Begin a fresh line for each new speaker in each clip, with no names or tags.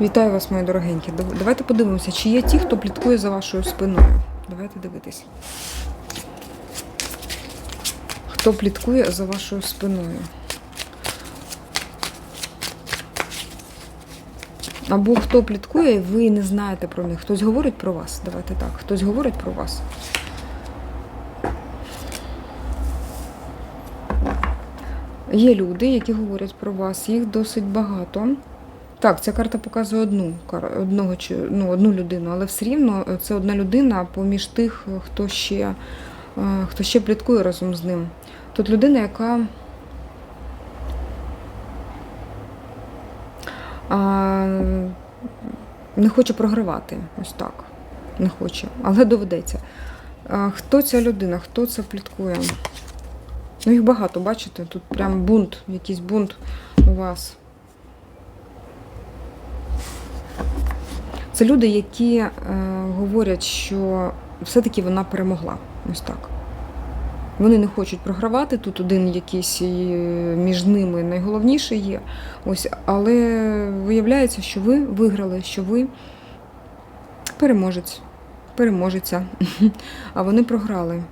Вітаю вас, мої дорогенькі. Давайте подивимося, чи є ті, хто пліткує за вашою спиною. Давайте дивитись. Хто пліткує за вашою спиною? Або хто пліткує, ви не знаєте про них. Хтось говорить про вас. Давайте так. Хтось говорить про вас. Є люди, які говорять про вас, їх досить багато. Так, ця карта показує одну одного ну, одну людину, але все рівно е, це одна людина поміж тих, е, хто ще, е, хто ще пліткує разом з ним. Тут людина, яка не хоче програвати. Ось так. Не хоче, але доведеться. Хто ця людина? Хто це пліткує? Ну, їх багато, бачите? Тут прям бунт, якийсь бунт у вас. Це люди, які е, говорять, що все-таки вона перемогла. Ось так. Вони не хочуть програвати. Тут один якийсь е, між ними найголовніший є. Ось, але виявляється, що ви виграли, що ви переможець, переможеця. А вони програли.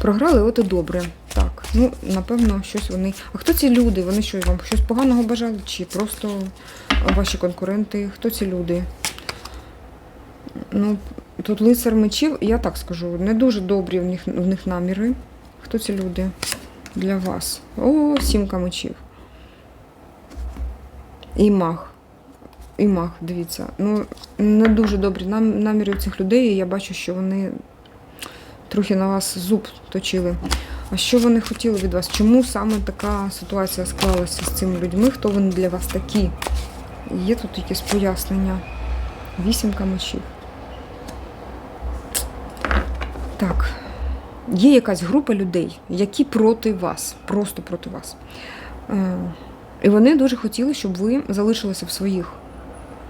Програли, от і добре. Ну напевно, щось вони. А хто ці люди? Вони що вам щось поганого бажали? Чи просто ваші конкуренти? Хто ці люди? Ну, тут лицар мечів, я так скажу, не дуже добрі в них, в них наміри. Хто ці люди для вас? О, сімка мечів. І мах. І мах, дивіться. Ну, не дуже добрі наміри цих людей, і я бачу, що вони трохи на вас зуб точили. А що вони хотіли від вас? Чому саме така ситуація склалася з цими людьми? Хто вони для вас такі? Є тут якісь пояснення? Вісімка мечів. Так. Є якась група людей, які проти вас, просто проти вас. Е, І вони дуже хотіли, щоб ви залишилися в своїх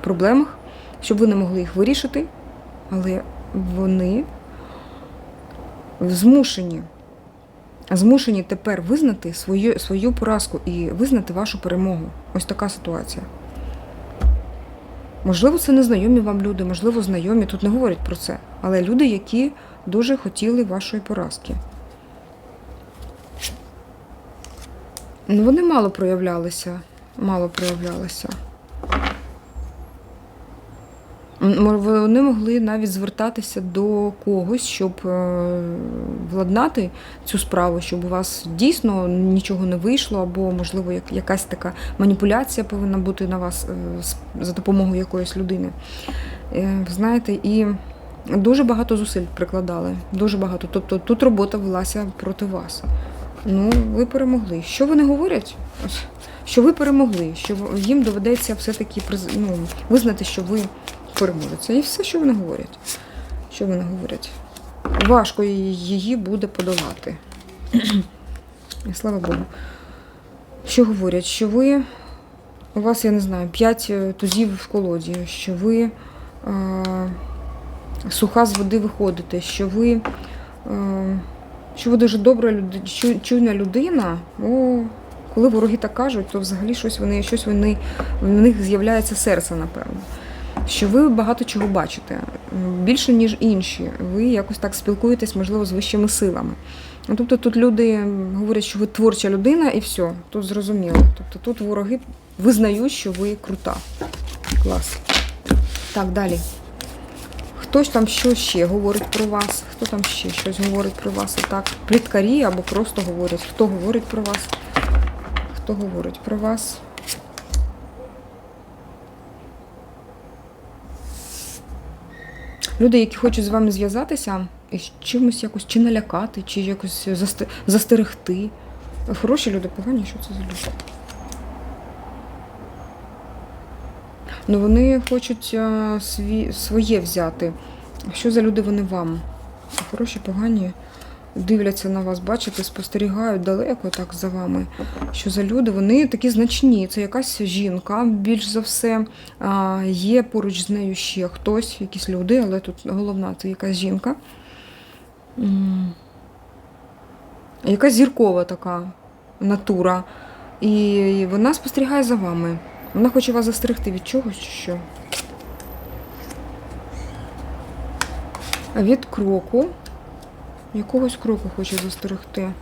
проблемах, щоб ви не могли їх вирішити, але вони змушені змушені тепер визнати свою, свою поразку і визнати вашу перемогу. Ось така ситуація. Можливо, це незнайомі вам люди, можливо, знайомі, тут не говорять про це. Але люди, які дуже хотіли вашої поразки. Ну, вони мало проявлялися. Мало проявлялися. Вони могли навіть звертатися до когось, щоб е, владнати цю справу, щоб у вас дійсно нічого не вийшло, або, можливо, якась така маніпуляція повинна бути на вас е, за допомогою якоїсь людини. Е, Знаєте, і дуже багато зусиль прикладали. Дуже багато. Тобто тут робота велася проти вас. Ну, ви перемогли. Що вони говорять? Що ви перемогли, що їм доведеться все-таки ну, визнати, що ви переможеться. І все, що вони говорять. Що вони говорять? Важко її- буде подолати. Слава Богу. Що говорять? Що ви, у вас, я не знаю, п'ять е, тузів в колоді, що ви е, суха з води виходите, що ви, е, що ви дуже добра людина, чуйна людина. О, коли вороги так кажуть, то взагалі щось вони, щось вони, в них з'являється серце, напевно що ви багато чого бачите, більше, ніж інші. Ви якось так спілкуєтесь, можливо, з вищими силами. Тобто тут люди говорять, що ви творча людина, і все, тут зрозуміло. Тобто тут вороги визнають, що ви крута. Клас. Так, далі. Хтось там що ще говорить про вас, хто там ще щось говорить про вас, отак. Пліткарі або просто говорять, хто говорить про вас, хто говорить про вас. Люди, які хочуть з вами зв'язатися з чимось якось чи налякати, чи якось засте- застерегти. Хороші люди, погані, що це за люди? Ну вони хочуть а, сві, своє взяти. Що за люди вони вам? Хороші, погані, дивляться на вас, бачите, спостерігають далеко так за вами. Що за люди? Вони такі значні. Це якась жінка, більш за все. А, Є поруч з нею ще хтось, якісь люди, але тут головна це якась жінка. Якась зіркова така натура. І вона спостерігає за вами. Вона хоче вас застерегти від чогось чи що. Від кроку. Якогось кроку хоче застерегти.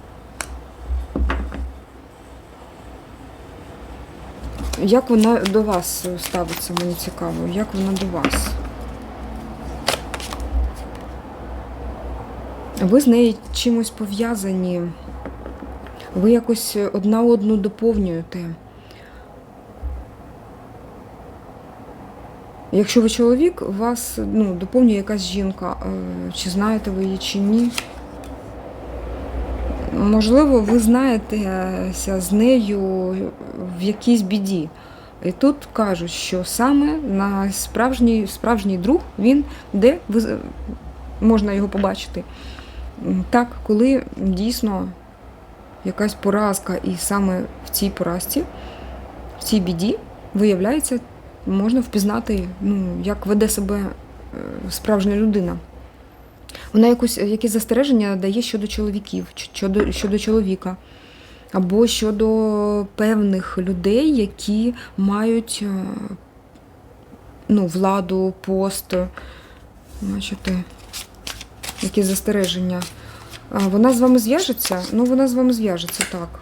Як вона до вас ставиться, мені цікаво. Як вона до вас? Ви з нею чимось пов'язані. Ви якось одна одну доповнюєте. Якщо ви чоловік, вас ну, доповнює якась жінка, е, чи знаєте ви її, чи ні. Можливо, ви знаєтеся з нею в якійсь біді. І тут кажуть, що саме на справжній, справжній друг він де ви, можна його побачити. Так, коли дійсно якась поразка, і саме в цій поразці, в цій біді, виявляється, можна впізнати, ну, як веде себе е, справжня людина. Вона якось, якісь застереження дає щодо чоловіків, щодо, щодо чоловіка, або щодо певних людей, які мають е, ну, владу, пост, бачите, якісь застереження. Вона з вами зв'яжеться? Ну, вона з вами зв'яжеться, так.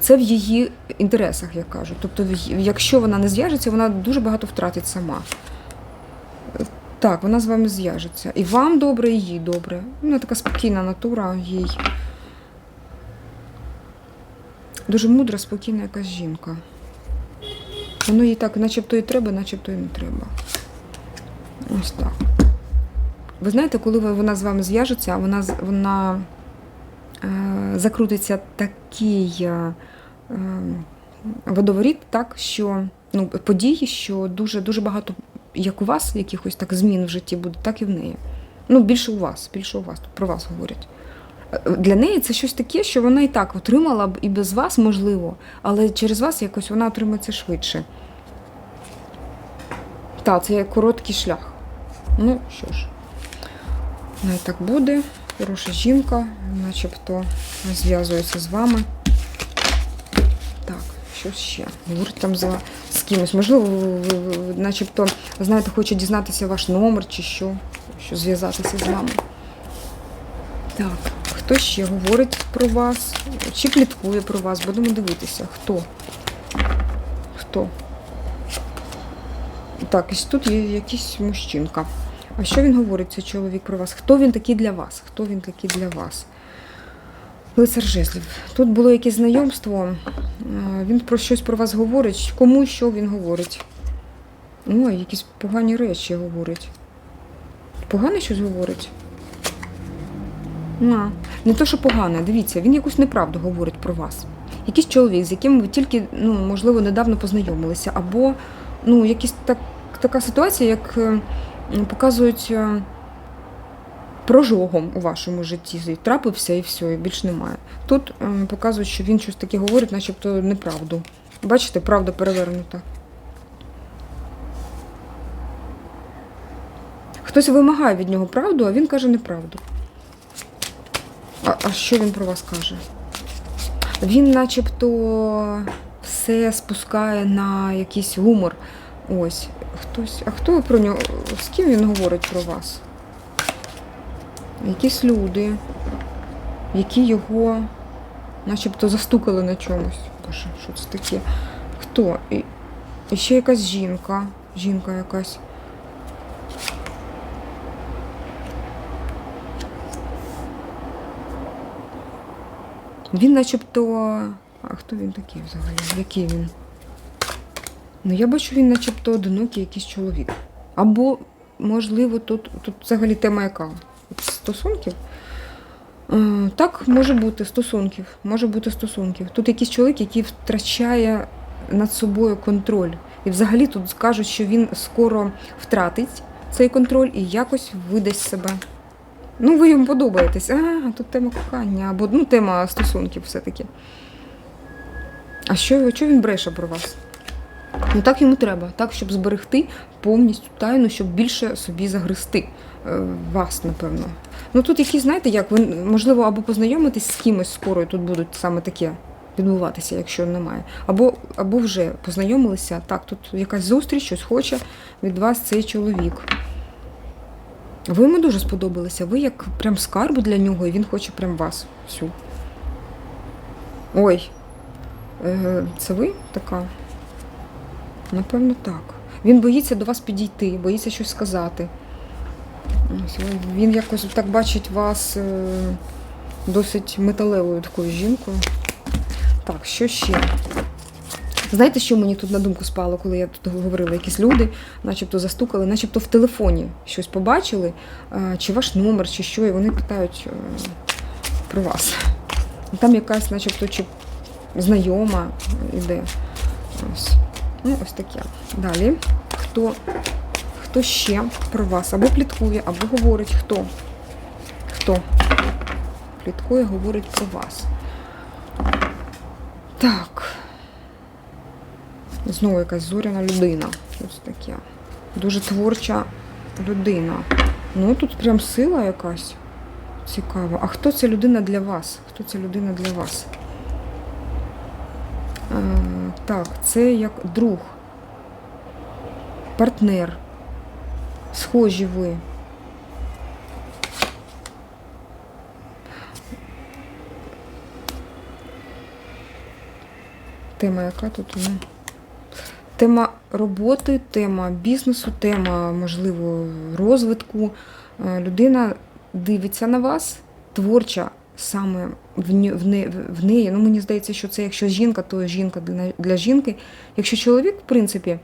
Це в її інтересах, я кажу. Тобто, якщо вона не зв'яжеться, вона дуже багато втратить сама. Так, вона з вами зв'яжеться. І вам добре, і їй добре. Вона така спокійна натура, їй. Дуже мудра, спокійна якась жінка. Воно їй так, начебто і треба, начебто і не треба. Ось так. Ви знаєте, коли вона з вами зв'яжеться, вона, вона е, закрутиться такий е, е, водоворіт, так, що ну, події, що дуже, дуже багато, як у вас, якихось так змін в житті буде, так і в неї. Ну, більше у вас, більше у вас, тут про вас говорять. Для неї це щось таке, що вона і так отримала б і без вас, можливо, але через вас якось вона отримає це швидше. Так, це короткий шлях. Ну, що ж, не так буде. Хороша жінка, начебто зв'язується з вами. Що ще? Говорить там за з кимось. Можливо, начебто, знаєте, хоче дізнатися ваш номер чи що, що зв'язатися з вами. Так, хто ще говорить про вас? Чи пліткує про вас? Будемо дивитися. Хто? Хто? Так, ось тут є якийсь мужчинка. А що він говорить, цей чоловік про вас? Хто він такий для вас? Хто він такий для вас? Лицар жезлів. Тут було якесь знайомство. е, Він про щось про вас говорить. Кому що він говорить? Ой, якісь погані речі говорить. Погане щось говорить? А, не то, що погане, дивіться, він якусь неправду говорить про вас. Якийсь чоловік, з яким ви тільки, ну, можливо, недавно познайомилися, або ну, якісь так, така ситуація, як е, показують е, прожогом у вашому житті. Трапився і все, і більш немає. Тут ем, показують, що він щось таке говорить, начебто неправду. Бачите, правда перевернута. Хтось вимагає від нього правду, а він каже неправду. А, а що він про вас каже? Він начебто все спускає на якийсь гумор. Ось. Хтось. А хто про нього? З ким він говорить про вас? Якісь люди, які його начебто застукали на чомусь. Боже, що це таке? Хто? І, і ще якась жінка. Жінка якась. Він начебто. А хто він такий взагалі? Який він? Ну, я бачу, він начебто одинокий якийсь чоловік. Або, можливо, тут, тут взагалі тема яка? Стосунків? Е, Так, може бути стосунків. Може бути стосунків. Тут якийсь чоловік, який втрачає над собою контроль. І взагалі тут кажуть, що він скоро втратить цей контроль і якось видасть себе. Ну, ви йому подобаєтесь. А, тут тема кохання, або ну, тема стосунків все-таки. А що, що він бреше про вас? Ну так йому треба, так, щоб зберегти повністю тайну, щоб більше собі загрести е, вас, напевно. Ну тут якісь, знаєте, як ви можливо або познайомитесь з кимось скоро, і тут будуть саме таке, відбуватися, якщо немає. Або, або вже познайомилися. Так, тут якась зустріч, щось хоче від вас цей чоловік. Ви йому дуже сподобалися. Ви як прям скарб для нього, і він хоче прям вас всю. Ой, е, це ви така? Напевно, так. Він боїться до вас підійти, боїться щось сказати. Він якось так бачить вас е, досить металевою такою жінкою. Так, що ще? Знаєте, що мені тут на думку спало, коли я тут говорила, якісь люди, начебто застукали, начебто в телефоні щось побачили, е, чи ваш номер, чи що, і вони питають е, про вас. Там якась, начебто, чи знайома іде. Ось. Ну, ось таке. Далі. Хто, хто ще про вас? Або пліткує, або говорить хто? Хто? Пліткує, говорить про вас. Так. Знову якась зоряна людина. Ось таке. Дуже творча людина. Ну, тут прям сила якась. Цікаво. А хто ця людина для вас? Хто ця людина для вас? Е, так, це як друг, партнер. Схожі ви. Тема яка тут? Ну, Тема роботи, тема бізнесу, тема, можливо, розвитку. Е, Людина дивиться на вас, творча саме в, неї. Ну, мені здається, що це якщо жінка, то жінка для жінки. Якщо чоловік, в принципі,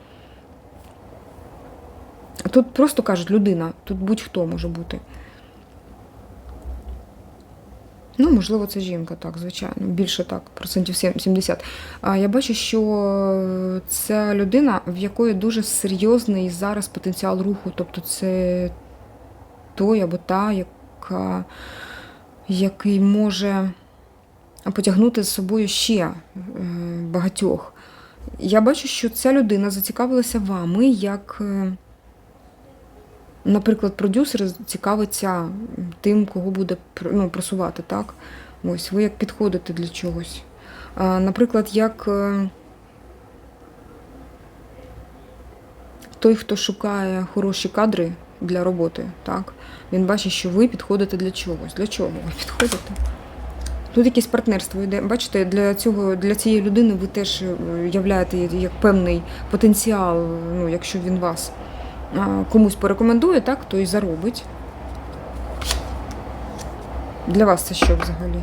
тут просто кажуть людина, тут будь-хто може бути. Ну, можливо, це жінка, так, звичайно. Більше так, процентів сім- 70. А я бачу, що ця людина, в якої дуже серйозний зараз потенціал руху. Тобто це той або та, яка, який може потягнути з собою ще е, багатьох. Я бачу, що ця людина зацікавилася вами як. Наприклад, продюсер цікавиться тим, кого буде ну, просувати, так? Ось, ви як підходите для чогось. Наприклад, як е, той, хто шукає хороші кадри для роботи, так? Він бачить, що ви підходите для чогось. Для чого ви підходите? Тут якесь партнерство йде. Бачите, для цього для цієї людини ви теж е, являєте як певний потенціал, ну, якщо він вас комусь порекомендує, так, то і заробить. Для вас це що взагалі?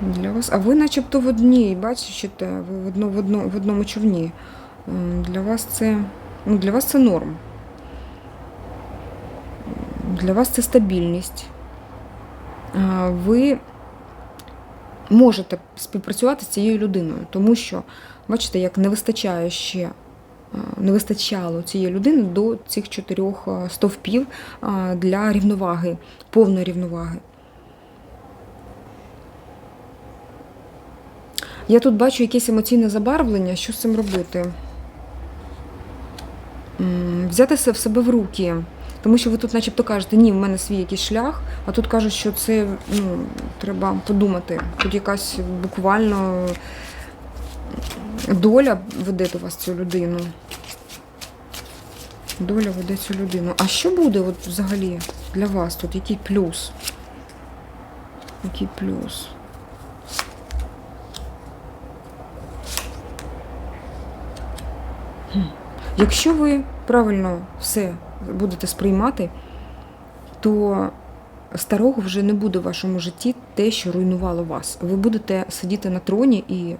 Для вас. А ви начебто в одній, бачите, ви в, одно, в, одно, в одному човні. Для вас це. Ну, для вас це норм. Для вас це стабільність. Ви можете співпрацювати з цією людиною, тому що, бачите, як не вистачає ще е, не вистачало цієї людини до цих чотирьох е, стовпів е, для рівноваги, повної рівноваги. Я тут бачу якесь емоційне забарвлення, що з цим робити? Взяти се- в себе в руки. Тому що ви тут начебто кажете, ні, в мене свій якийсь шлях, а тут кажуть, що це ну, треба подумати. Тут якась буквально доля веде до вас цю людину. Доля веде цю людину. А що буде от взагалі для вас тут? Який плюс? Який плюс? Якщо ви правильно все будете сприймати, то старого вже не буде в вашому житті те, що руйнувало вас. Ви будете сидіти на троні і,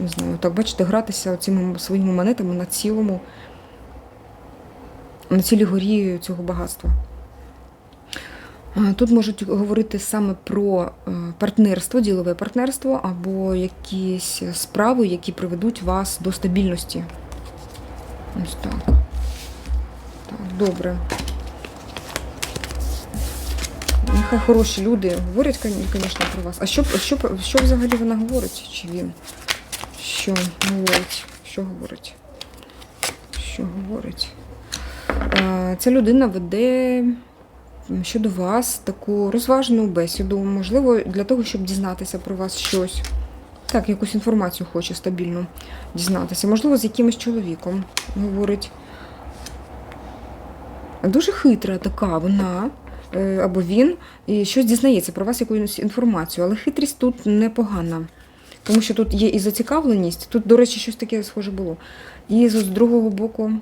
не знаю, так бачите, гратися цими своїми монетами на цілому, на цілій горі цього багатства. Тут можуть говорити саме про е, партнерство, ділове партнерство або якісь справи, які приведуть вас до стабільності. Ось так. Так, добре. Нехай хороші люди говорять, звісно, про вас. А що, що, що взагалі вона говорить? Чи він? Що говорить? Що говорить? Що говорить? Ця людина веде щодо вас таку розважену бесіду, можливо, для того, щоб дізнатися про вас щось. Так, якусь інформацію хоче стабільну дізнатися. Можливо, з якимось чоловіком говорить. Дуже хитра така вона е, або він, і щось дізнається про вас якусь інформацію, але хитрість тут непогана. Тому що тут є і зацікавленість, тут, до речі, щось таке схоже було. І з другого боку,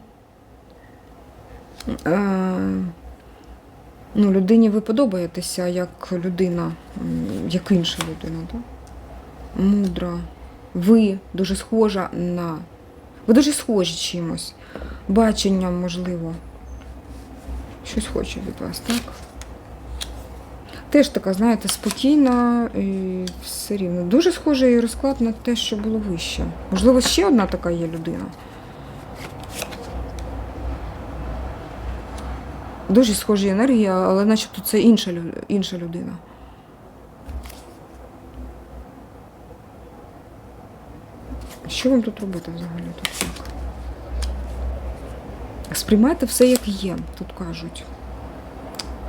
е, ну, людині ви подобаєтеся як людина, як інша людина, так? Мудра. Ви дуже схожа на. Ви дуже схожі чимось. Баченням, можливо. Щось хоче від вас, так? Теж така, знаєте, спокійна і все рівно. Дуже схожий розклад на те, що було вище. Можливо, ще одна така є людина. Дуже схожі енергії, але начебто це інша, інша людина. Що вам тут робити взагалі? Тут? Сприймайте все, як є, тут кажуть.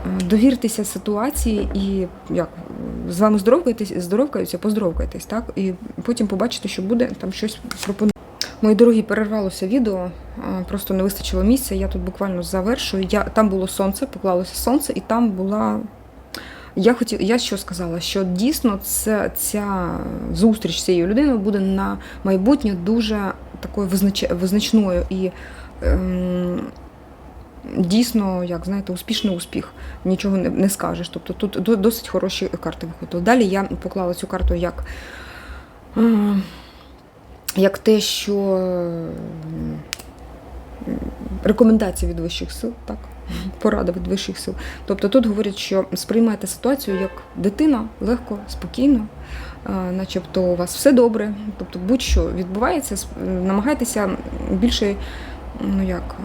Довіртеся ситуації і як з вами здоровкаєтесь, здоровкаються, поздоровкайтесь, так? І потім побачите, що буде, там щось пропонує. Мої дорогі, перервалося відео, просто не вистачило місця. Я тут буквально завершую. Я, там було сонце, поклалося сонце, і там була. Я хотів, я що сказала, що дійсно це, ця зустріч з цією людиною буде на майбутнє дуже такою визнач, визначною і ем, дійсно, як знаєте, успішний успіх. Нічого не, скажеш. Тобто тут досить хороші карти виходили. Далі я поклала цю карту як, е, як те, що м, рекомендація від вищих сил, так? Порада від вищих сил. Тобто тут говорять, що сприймайте ситуацію як дитина, легко, спокійно, е, начебто у вас все добре. Тобто будь-що відбувається, намагайтеся більше, ну як,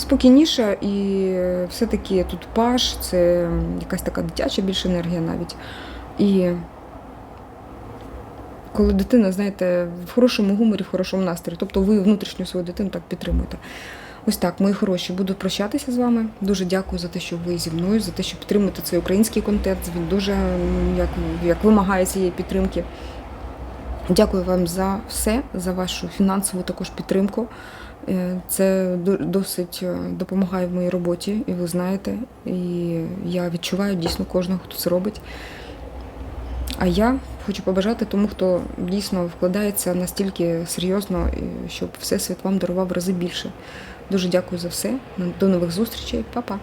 спокійніше, і все-таки тут паш, це якась така дитяча більш енергія навіть. І коли дитина, знаєте, в хорошому гуморі, в хорошому настрої, тобто ви внутрішню свою дитину так підтримуєте. Ось так, мої хороші, буду прощатися з вами. Дуже дякую за те, що ви зі мною, за те, що підтримуєте цей український контент. Він дуже як, як вимагає цієї підтримки. Дякую вам за все, за вашу фінансову також підтримку. Е, Це досить е, допомагає в моїй роботі, і ви знаєте. І я відчуваю дійсно кожного, хто це робить. А я хочу побажати тому, хто дійсно вкладається настільки серйозно, щоб Всесвіт вам дарував в рази більше. Дуже дякую за все. До нових зустрічей, Па-па.